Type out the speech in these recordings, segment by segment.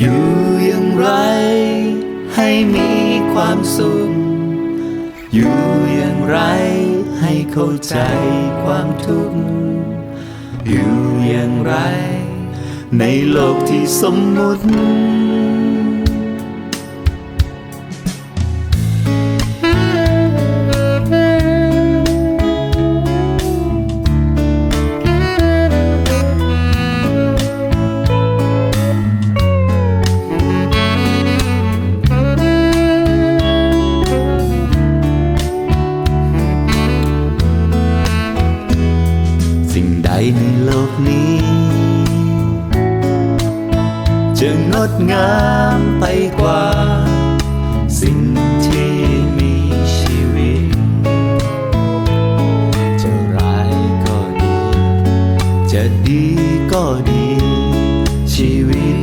อยู่อย่างไร ให้มีความสุข อยู่อย่างไร ให้เข้าใจความทุกข์ อยู่อย่างไร ในโลกที่สมมุติ นี้ จะงดงามไปกว่า สิ่งที่มีชีวิต จะร้ายก็ดี จะดีก็ดี ชีวิต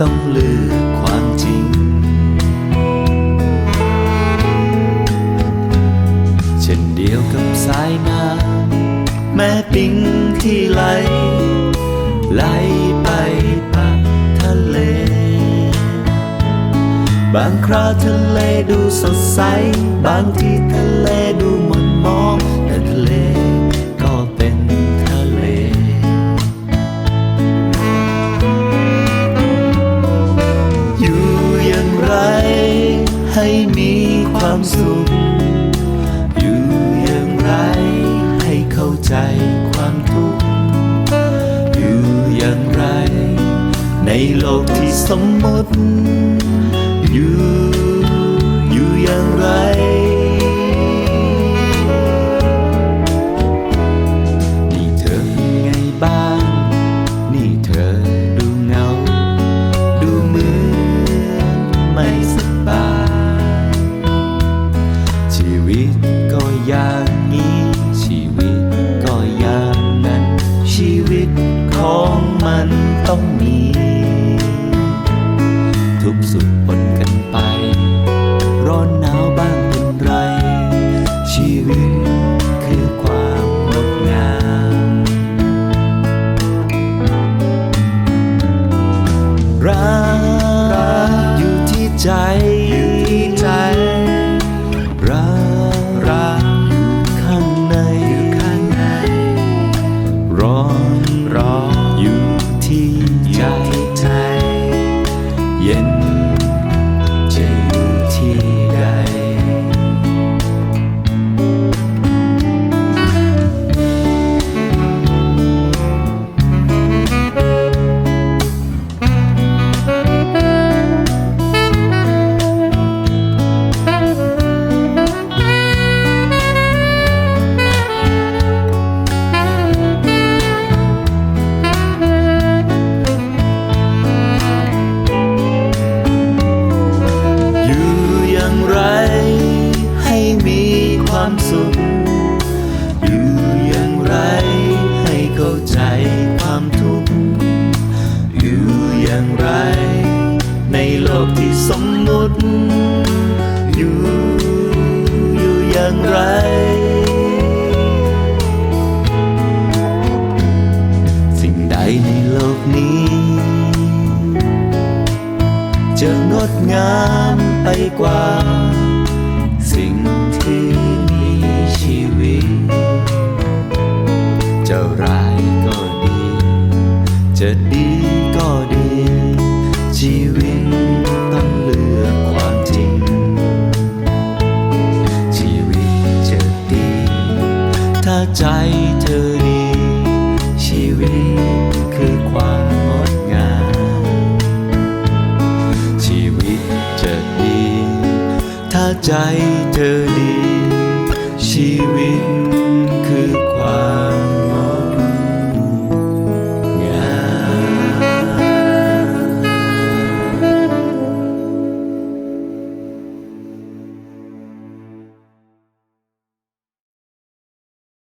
ต้องเลือกความจริง เช่นเดียวกับสายน้ำ แม่ปิงที่ไหล ไหลไปปักทะเล บางคราวทะเลดูสดใส บางที่ทะเลดูหม่นมอง แต่ทะเลก็เป็นทะเล อยู่อย่างไร ให้มีความสุข อยู่อย่างไร เข้าใจความทุกข์อยู่อย่างไร ในโลกที่สมมติ อยู่อยู่อย่างไร จะงดงามไปกว่า สิ่งที่มีชีวิต จะร้ายก็ดี จะดีก็ดี ชีวิตต้องเลือกความจริง ชีวิตจะดี ถ้าใจ ใจเธอดี ชีวิต